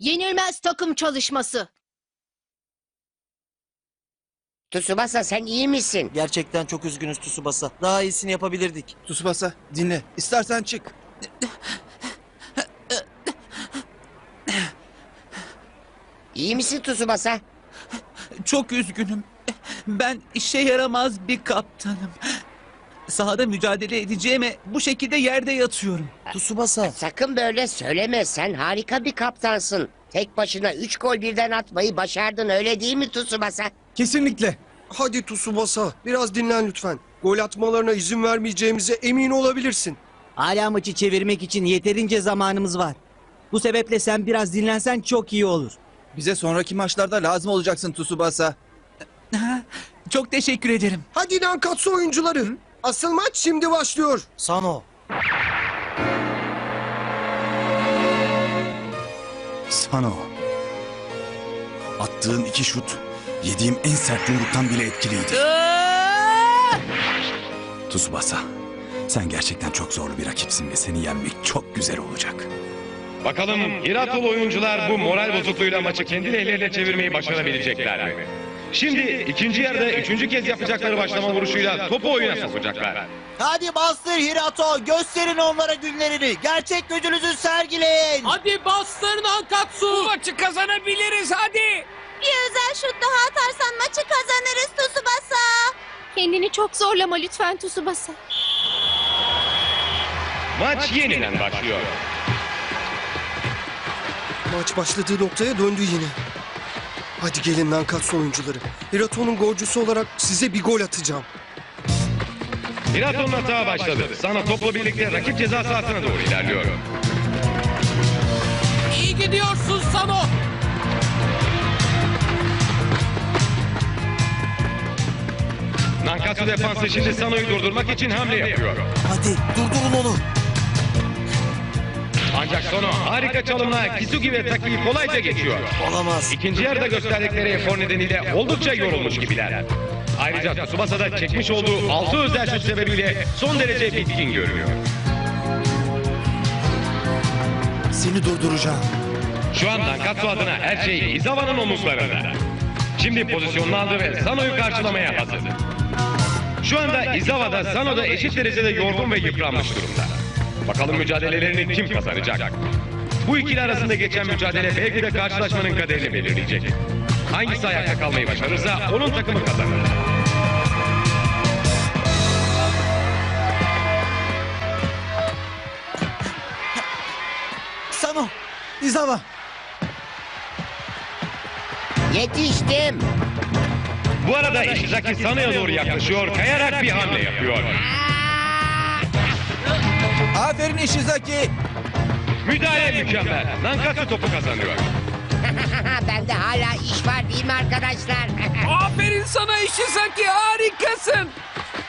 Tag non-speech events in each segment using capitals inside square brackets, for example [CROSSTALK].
Yenilmez takım çalışması. Tsubasa sen iyi misin? Gerçekten çok üzgünüz Tsubasa. Daha iyisini yapabilirdik. Tsubasa dinle. İstersen çık. İyi misin Tsubasa? Çok üzgünüm. Ben işe yaramaz bir kaptanım. Sahada mücadele edeceğime bu şekilde yerde yatıyorum. Tsubasa. Sakın böyle söyleme. Sen harika bir kaptansın. Tek başına üç gol birden atmayı başardın öyle değil mi Tsubasa? Kesinlikle. Hadi Tsubasa biraz dinlen lütfen. Gol atmalarına izin vermeyeceğimize emin olabilirsin. Hala maçı çevirmek için yeterince zamanımız var. Bu sebeple sen biraz dinlensen çok iyi olur. Bize sonraki maçlarda lazım olacaksın Tsubasa. Çok teşekkür ederim. Hadi Nankatsu oyuncuları. Asıl maç şimdi başlıyor. Sano. Sano. Attığın iki şut yediğim en sert yumruktan bile etkiliydi. Tsubasa. Sen gerçekten çok zorlu bir rakipsin ve seni yenmek çok güzel olacak. Bakalım Hiratolu oyuncular bu moral bozukluğuyla maçı kendi lehlerine çevirmeyi başarabilecekler mi? Şimdi ikinci yarıda üçüncü kez yapacakları başlama vuruşuyla topu oyuna sokacaklar. Hadi bastır Hirato. Gösterin onlara günlerini. Gerçek gücünüzü sergileyin. Hadi bastır Nankatsu. Bu maçı kazanabiliriz hadi. Bir özel şut daha atarsan maçı kazanırız Tsubasa. Kendini çok zorlama lütfen Tsubasa. Maç yeniden başlıyor. Maç başladığı noktaya döndü yine. Hadi gelin Nankatsu oyuncuları. Hirato'nun golcüsü olarak size bir gol atacağım. Hirato'nun hata başladı. Sana topla birlikte rakip ceza sahasına doğru ilerliyor. İyi gidiyorsun Sano. Nankatsu defansı şimdi Sano'yu durdurmak için hamle yapıyor. Hadi durdurun onu. Ancak Sano harika çalımla Kisugi ve Taki'yi kolayca geçiyor. Olamaz. İkinci yarıda gösterdikleri efor nedeniyle oldukça yorulmuş gibiler. Ayrıca Tsubasa da çekmiş olduğu 6 özel şut sebebiyle son derece bitkin görünüyor. Seni durduracağım. Şu an Nankatsu adına her şey Izawa'nın omuzlarında. Şimdi pozisyonunu aldı ve Sano'yu karşılamaya hazır. Şu anda Izawa da Sano da eşit derecede yorgun ve yıpranmış durumda. Bakalım mücadelelerini kim kazanacak? Bu ikili arasında geçen mücadele belki de karşılaşmanın kaderini belirleyecek. Hangisi ayakta kalmayı başarırsa onun takımı kazanır. Sano. Izawa. Yetiştim. Bu arada Ishizaki Sano'ya doğru yaklaşıyor, kayarak bir hamle yapıyor. Aferin Ishizaki. Müdahale mükemmel. Nankatsu topu kazanıyor. [LAUGHS] Bende hala iş var değil mi arkadaşlar? [LAUGHS] Aferin sana Ishizaki harikasın.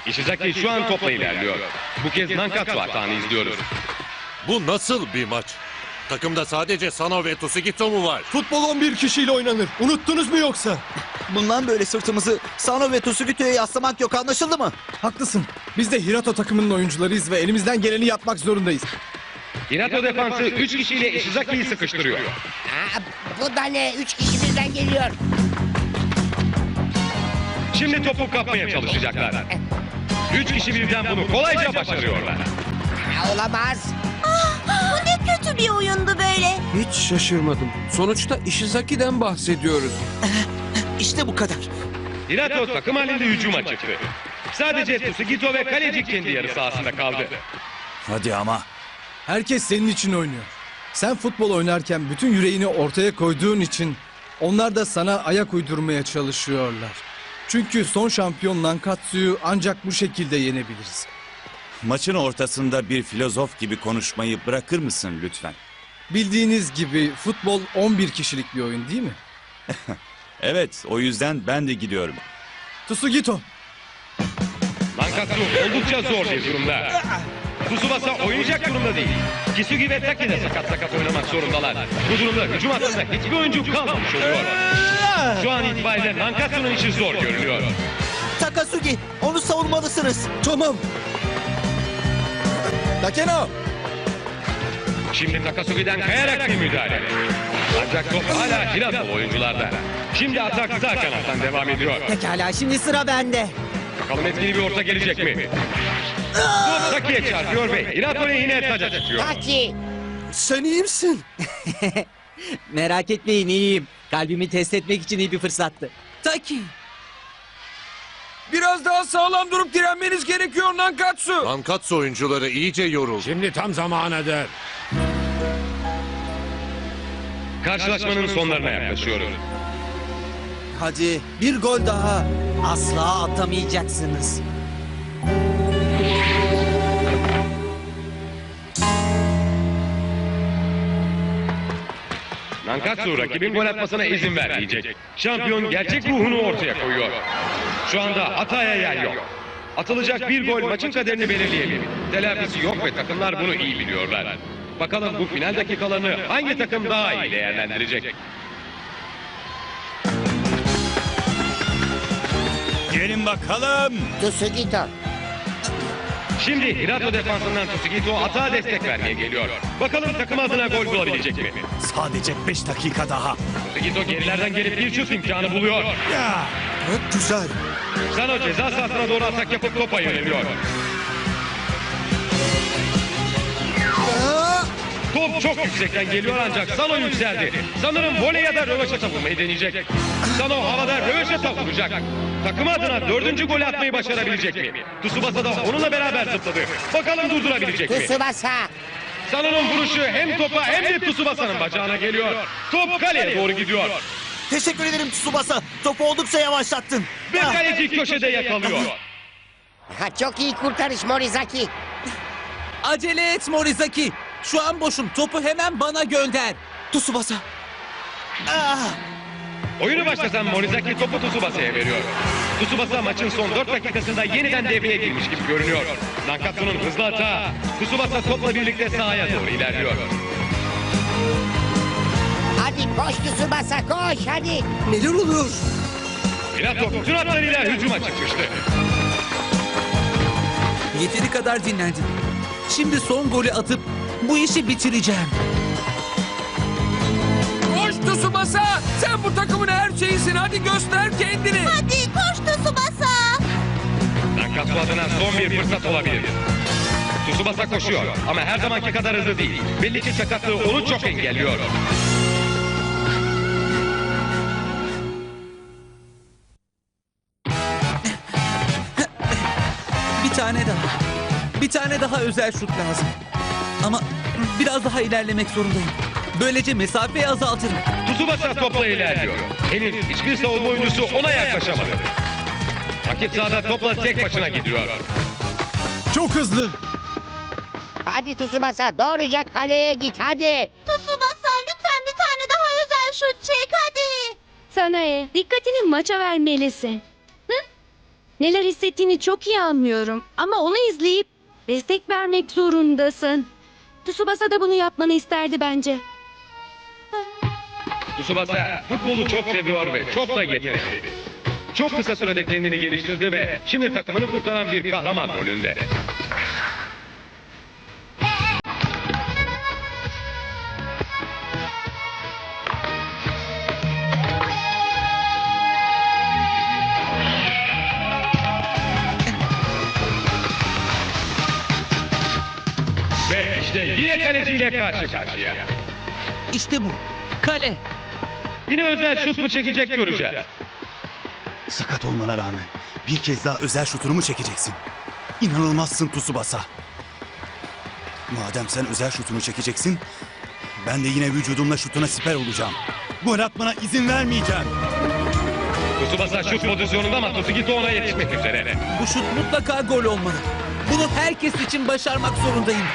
Ishizaki şu an topla ilerliyor. Bu kez Nankatsu hatanı izliyoruz. Bu nasıl bir maç? Takımda sadece Sano ve Tsugito mu var? Futbol 11 kişiyle oynanır. Unuttunuz mu yoksa? [LAUGHS] Bundan böyle sırtımızı Sano ve Tsugito'ya yaslamak yok anlaşıldı mı? Haklısın. Biz de Hirato takımının oyuncularıyız ve elimizden geleni yapmak zorundayız. Hirato defansı 3 kişiyle Ishizaki'yi sıkıştırıyor. Aa, bu da ne? Üç kişi birden geliyor. Şimdi topu kapmaya çalışacaklar. 3 kişi birden bunu kolayca başarıyorlar. Aa, olamaz. Kötü bir oyundu böyle. Hiç şaşırmadım. Sonuçta Ishizaki'den bahsediyoruz. [LAUGHS] İşte bu kadar. Hirato takım halinde hücuma çıktı. Sadece Tsugito ve kaleci kendi yarı sahasında kaldı. Hadi ama. Herkes senin için oynuyor. Sen futbol oynarken bütün yüreğini ortaya koyduğun için onlar da sana ayak uydurmaya çalışıyorlar. Çünkü son şampiyon Nankatsu'yu ancak bu şekilde yenebiliriz. Maçın ortasında bir filozof gibi konuşmayı bırakır mısın lütfen? Bildiğiniz gibi futbol 11 kişilik bir oyun değil mi? [LAUGHS] Evet, o yüzden ben de gidiyorum. Tsugito, Nankatsu oldukça zor bir durumda. Tsubasa oynayacak durumda değil. Kisugi ve Taki de sakat sakat oynamak zorundalar. Bu durumda hücum hattında hiçbir oyuncu kalmamış oluyor. Şu an itibariyle Nankatsu'nun işi zor görünüyor. Takasugi onu savunmalısınız. tamam. Takeno, Şimdi Takasugi'den kayarak bir müdahale. Ancak top hala Hirato'lu oyuncularda. Şimdi atak sağ kanattan devam ediyor. Pekala şimdi sıra bende. Bakalım etkili bir orta gelecek mi? Top Taki'ye çarpıyor ve Hirato'yu yine taca çıkıyor. Taki. Sen iyi misin? [LAUGHS] Merak etmeyin iyiyim. Kalbimi test etmek için iyi bir fırsattı. Taki. Biraz daha sağlam durup direnmeniz gerekiyor Nankatsu. Nankatsu oyuncuları iyice yoruldu. Şimdi tam zamanıdır. Karşılaşmanın sonlarına yaklaşıyoruz. Hadi bir gol daha. Asla atamayacaksınız. Nankatsu rakibin gol atmasına izin vermeyecek. Şampiyon gerçek ruhunu ortaya koyuyor. Şu anda hataya yer yok. Atılacak bir gol maçın kaderini belirleyebilir. Telafisi yok ve takımlar bunu iyi biliyorlar. Bakalım bu final dakikalarını hangi takım daha iyi değerlendirecek? Gelin bakalım. Tsugito. Şimdi Hirato defansından Tsugito atağa destek vermeye geliyor. Bakalım takım adına gol bulabilecek mi? Sadece 5 dakika daha. Tsugito gerilerden gelip bir şut imkanı buluyor. Ya. Çok güzel. Sano ceza sahasına doğru atak yapıp topa yöneliyor. Top çok yüksekten geliyor ancak Sano yükseldi. Sanırım voley ya da röveşata vurmayı deneyecek. Sano havada röveşata vuracak. Takım adına dördüncü golü atmayı başarabilecek mi? Tsubasa da onunla beraber zıpladı. Bakalım durdurabilecek mi? Tsubasa. Sano'nun vuruşu hem topa hem de Tsubasa'nın bacağına geliyor. Top kaleye doğru gidiyor. Teşekkür ederim Tsubasa. Topu oldukça yavaşlattın. Ve kaleci köşede yakalıyor. Ha, çok iyi kurtarış Morizaki. Acele et Morizaki. Şu an boşum. Topu hemen bana gönder. Tsubasa. Ah! Oyunu başlatan Morizaki topu Tsubasa'ya veriyor. Tsubasa maçın son 4 dakikasında yeniden devreye girmiş gibi görünüyor. Nankatsu'nun hızlı atağı. Tsubasa topla birlikte sahaya doğru ilerliyor. Koş Tsubasa koş hadi. Neler oluyor? Minato bütün hatlarıyla hücuma çıkmıştı. Yeteri kadar dinlendim. Şimdi son golü atıp bu işi bitireceğim. Koş Tsubasa. Sen bu takımın her şeyisin. Hadi göster kendini. Hadi koş Tsubasa. Nankatsu adına son bir fırsat olabilir. Tsubasa koşuyor ama her zamanki kadar hızlı değil. Belli ki sakatlığı onu çok engelliyor. Tane daha özel şut lazım. Ama biraz daha ilerlemek zorundayım. Böylece mesafeyi azaltırım. Tsubasa topla ilerliyor. Henüz hiçbir savunma oyuncusu ona yaklaşamadı. Rakip sahada topla tek başına gidiyor. Çok hızlı. Hadi Tsubasa doğruca kaleye git hadi. Tsubasa lütfen bir tane daha özel şut çek hadi. Sanae, dikkatini maça vermelisin. Hı? Neler hissettiğini çok iyi anlıyorum. Ama onu izleyip destek vermek zorundasın. Tsubasa da bunu yapmanı isterdi bence. Tsubasa futbolu çok seviyor ve çok da yetenekli. Çok kısa sürede kendini geliştirdi ve şimdi takımını kurtaran bir kahraman rolünde. Kaleciyle karşı karşıya. İşte bu. Kale. Yine özel şut mu çekecek göreceğiz. Sakat olmana rağmen bir kez daha özel şutunu mu çekeceksin? İnanılmazsın Tsubasa. Madem sen özel şutunu çekeceksin, ben de yine vücudumla şutuna siper olacağım. Gol atmana izin vermeyeceğim. Tsubasa şut pozisyonunda ama Tsugito ona yetişmek üzere. Bu şut mutlaka gol olmalı. Bunu herkes için başarmak zorundayım.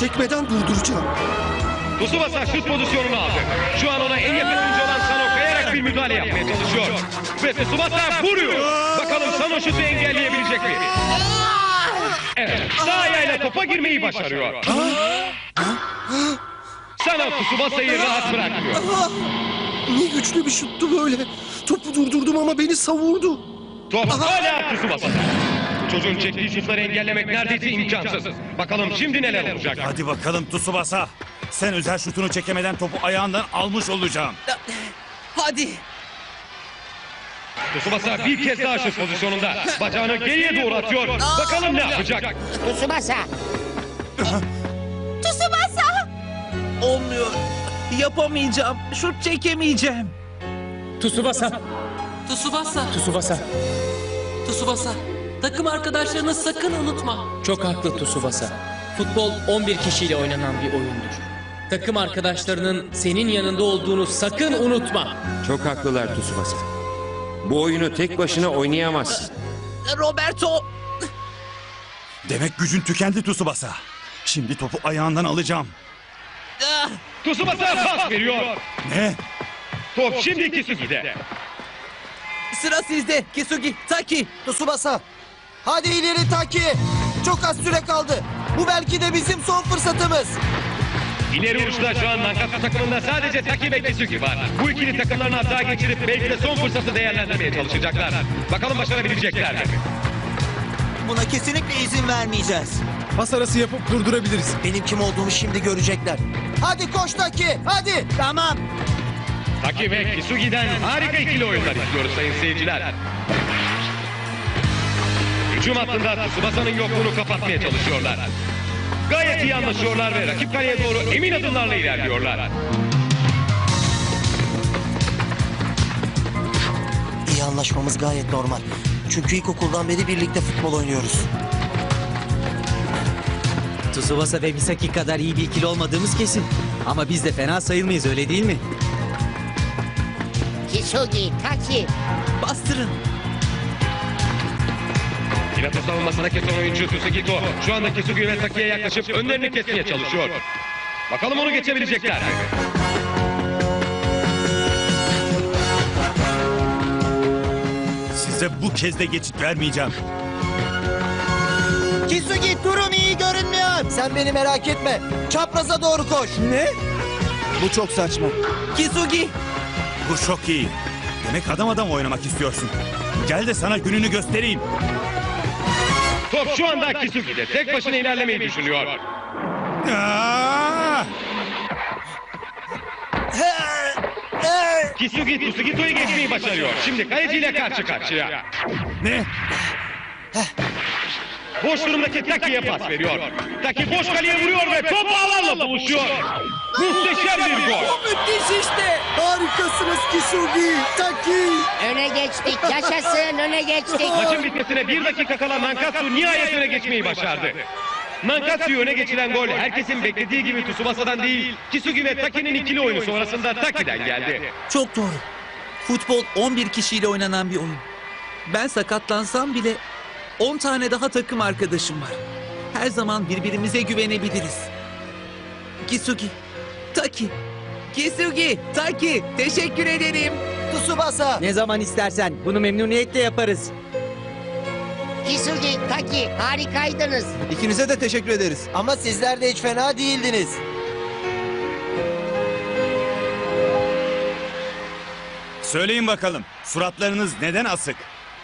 Çekmeden durduracağım. Tsubasa şut pozisyonunu aldı. Şu an ona en yakın oyuncu olan Sano kayarak bir müdahale yapmaya çalışıyor. Ve Tsubasa vuruyor. Bakalım Sano şutu engelleyebilecek mi? Evet, sağ ayağıyla topa girmeyi başarıyor. Sano Tsubasa'yı rahat bırakmıyor. Ne güçlü bir şuttu böyle. Topu durdurdum ama beni savurdu. Top hala Tsubasa'da. Çocuğun çektiği şutları engellemek neredeyse imkansız. Bakalım şimdi neler olacak. Hadi bakalım Tsubasa. Sen özel şutunu çekemeden topu ayağından almış olacağım. Hadi. Tsubasa bir kez daha şut pozisyonunda. Bacağını geriye doğru atıyor. Bakalım ne yapacak. Tsubasa. Tsubasa! Olmuyor. Yapamayacağım. Şut çekemeyeceğim. Tsubasa, Tsubasa, Tsubasa. Tsubasa. Takım arkadaşlarını sakın unutma. Çok haklı Tsubasa. Futbol 11 kişiyle oynanan bir oyundur. Takım arkadaşlarının senin yanında olduğunu sakın unutma. Çok haklılar Tsubasa. Bu oyunu tek başına oynayamazsın. Roberto. Demek gücün tükendi Tsubasa. Şimdi topu ayağından alacağım. Ah, Tsubasa pas veriyor. Ne? Top şimdi Kisugi'de. Sıra sizde. Kisugi, Taki. Tsubasa. Hadi ileri Taki. Çok az süre kaldı. Bu belki de bizim son fırsatımız. İleri uçta şu an Nankatsu takımında sadece Taki ve Kisugi var. Bu ikili takımlarını hata geçirip belki de son fırsatı değerlendirmeye çalışacaklar. Bakalım başarabilecekler mi? Buna kesinlikle izin vermeyeceğiz. Pas arası yapıp durdurabiliriz. Benim kim olduğumu şimdi görecekler. Hadi koş Taki, hadi. Tamam. Taki ve Kisugi'den harika ikili oyunlar izliyoruz sayın seyirciler. Hücum hattında Tsubasa'nın yokluğunu kapatmaya çalışıyorlar. Gayet iyi anlaşıyorlar ve rakip kaleye doğru emin adımlarla ilerliyorlar. İyi anlaşmamız gayet normal. Çünkü ilkokuldan beri birlikte futbol oynuyoruz. Tsubasa ve Misaki kadar iyi bir ikili olmadığımız kesin. Ama biz de fena sayılmayız öyle değil mi? Kisugi, Taki. Bastırın. Minato savunmasına kesen oyuncu Tsugito şu anda Kisugi ve Taki'ye yaklaşıp önlerini kesmeye çalışıyor. Bakalım onu geçebilecekler? Size bu kez de geçit vermeyeceğim. Kisugi durum iyi görünmüyor. Sen beni merak etme. Çapraza doğru koş. Ne? Bu çok saçma. Kisugi. Bu çok iyi. Demek adam adam oynamak istiyorsun. Gel de sana gününü göstereyim. Top şu anda Kisugi'de tek başına ilerlemeyi düşünüyor. Kisugi Tsugito'yu geçmeyi başarıyor. Şimdi kaleciyle karşı karşıya. Ne? Boş durumdaki Taki'ye pas veriyor. Taki boş kaleye vuruyor ve top ağlarla buluşuyor. Muhteşem bir gol. Müthiş işte. Harikasınız Kisugi, Taki. Öne geçtik. Yaşasın öne geçtik. [LAUGHS] Maçın bitmesine bir dakika kala Nankatsu nihayet öne geçmeyi başardı. Nankatsu'yu öne geçiren gol herkesin beklediği gibi Tsubasa'dan değil, Kisugi ve Taki'nin ikili oyunu sonrasında Taki'den geldi. Çok doğru. Futbol 11 kişiyle oynanan bir oyun. Ben sakatlansam bile 10 tane daha takım arkadaşım var. Her zaman birbirimize güvenebiliriz. Kisugi, Taki, Kisugi, Taki teşekkür ederim. Tsubasa. Ne zaman istersen. Bunu memnuniyetle yaparız. Kisugi, Taki harikaydınız. İkinize de teşekkür ederiz. Ama sizler de hiç fena değildiniz. Söyleyin bakalım. Suratlarınız neden asık?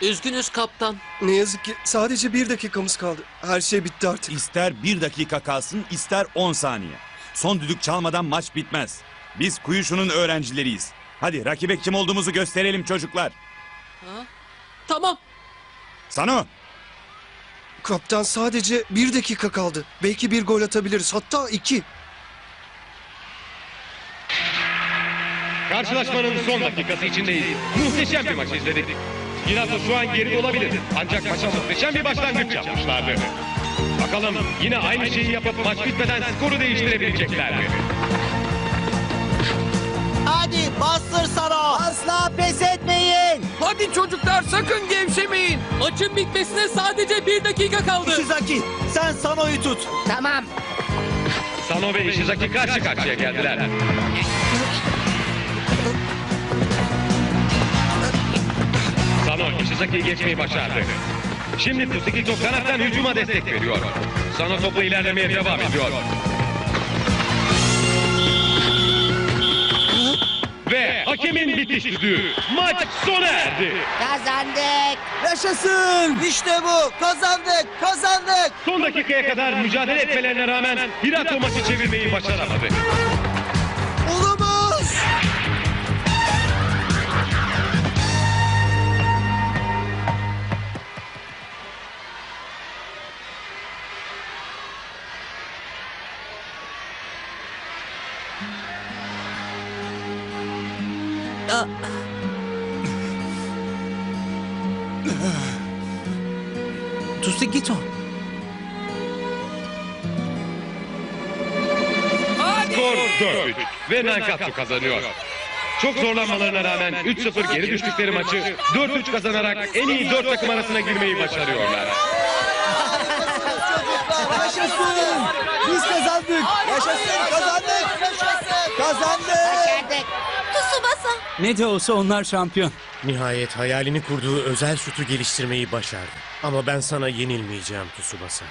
Üzgünüz kaptan. Ne yazık ki sadece bir dakikamız kaldı. Her şey bitti artık. İster bir dakika kalsın, ister 10 saniye. Son düdük çalmadan maç bitmez. Biz Kuyuşu'nun öğrencileriyiz. Hadi rakibe kim olduğumuzu gösterelim çocuklar. Tamam. Sano, Kaptan sadece bir dakika kaldı. Belki bir gol atabiliriz. Hatta iki. Karşılaşmanın son dakikası içindeyiz. Muhteşem bir maç izledik. Minato şu an geride olabilir. Ancak maça muhteşem bir başlangıç yapmışlardı. Bakalım yine aynı şeyi yapıp maç bitmeden skoru değiştirebilecekler mi? Hadi bastır Saro. Asla pes etmeyin. Hadi çocuklar sakın gevşemeyin. Maçın bitmesine sadece bir dakika kaldı. Ishizaki sen Sano'yu tut. Tamam. Sano ve Ishizaki karşı karşıya geldiler. Sano Ishizaki'yi geçmeyi başardı. Şimdi Tsukito kanattan hücuma destek veriyor. Sano topu ilerlemeye devam ediyor. Ve Hakemin bitiş düdüğü. Maç sona erdi. Kazandık. Yaşasın! İşte bu! Kazandık! Kazandık! Son dakikaya kadar mücadele etmelerine rağmen Hirato maçı çevirmeyi başaramadı. 4-3 ve Nankatsu kazanıyor. Çok zorlanmalarına rağmen 3-0 geri düştükleri maçı 4-3 kazanarak en iyi 4 takım arasına girmeyi başarıyorlar. Yaşasın! Biz kazandık! Yaşasın! Kazandık! Kazandık! Başardık. Tsubasa. Ne de olsa onlar şampiyon. Nihayet hayalini kurduğu özel şutu geliştirmeyi başardı. Ama ben sana yenilmeyeceğim Tsubasa.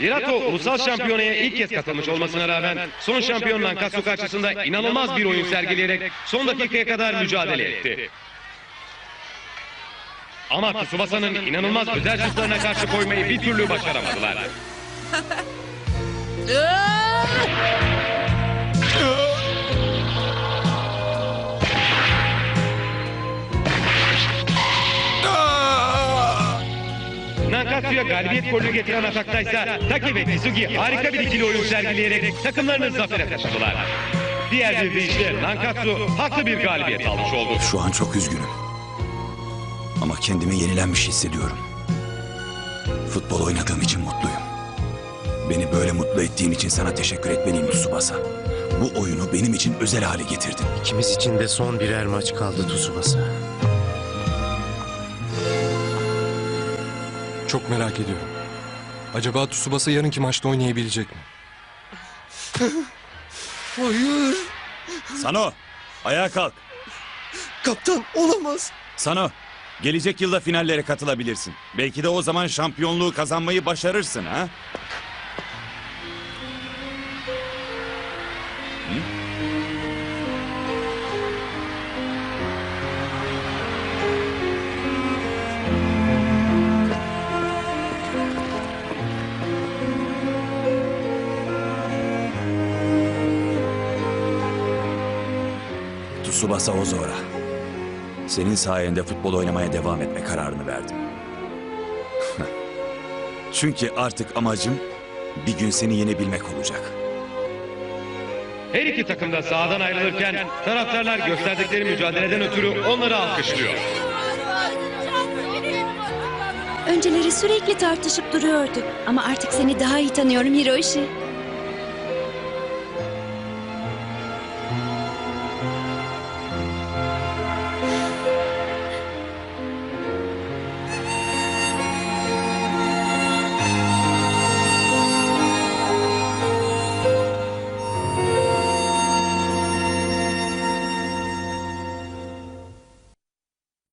Hirato ulusal şampiyonaya ilk kez katılmış olmasına rağmen son şampiyon Nankatsu karşısında inanılmaz bir oyun sergileyerek son dakikaya kadar mücadele etti. Ama Tsubasa'nın inanılmaz özel şutlarına karşı koymayı bir türlü başaramadılar. [LAUGHS] [LAUGHS] [LAUGHS] Nankatsu'ya galibiyet golü getiren ataktaysa Taki ve Tsugi harika bir ikili oyun sergileyerek takımlarını zafere taşıdılar. Diğer bir deyişle Nankatsu haklı bir galibiyet almış oldu. Şu an çok üzgünüm. Ama kendimi yenilenmiş hissediyorum. Futbol oynadığım için mutluyum. Beni böyle mutlu ettiğin için sana teşekkür etmeliyim Tsubasa. Bu oyunu benim için özel hale getirdin. İkimiz için de son birer maç kaldı Tsubasa. Çok merak ediyorum. Acaba Tsubasa yarınki maçta oynayabilecek mi? [LAUGHS] Hayır! Sano, ayağa kalk. Kaptan olamaz! Sano, gelecek yılda finallere katılabilirsin. Belki de o zaman şampiyonluğu kazanmayı başarırsın ha? Tsubasa Ozora. Senin sayende futbol oynamaya devam etme kararını verdim. [LAUGHS] Çünkü artık amacım bir gün seni yenebilmek olacak. Her iki takım da sahadan ayrılırken taraftarlar gösterdikleri mücadeleden ötürü onları alkışlıyor. Önceleri sürekli tartışıp duruyorduk. Ama artık seni daha iyi tanıyorum Hiroshi.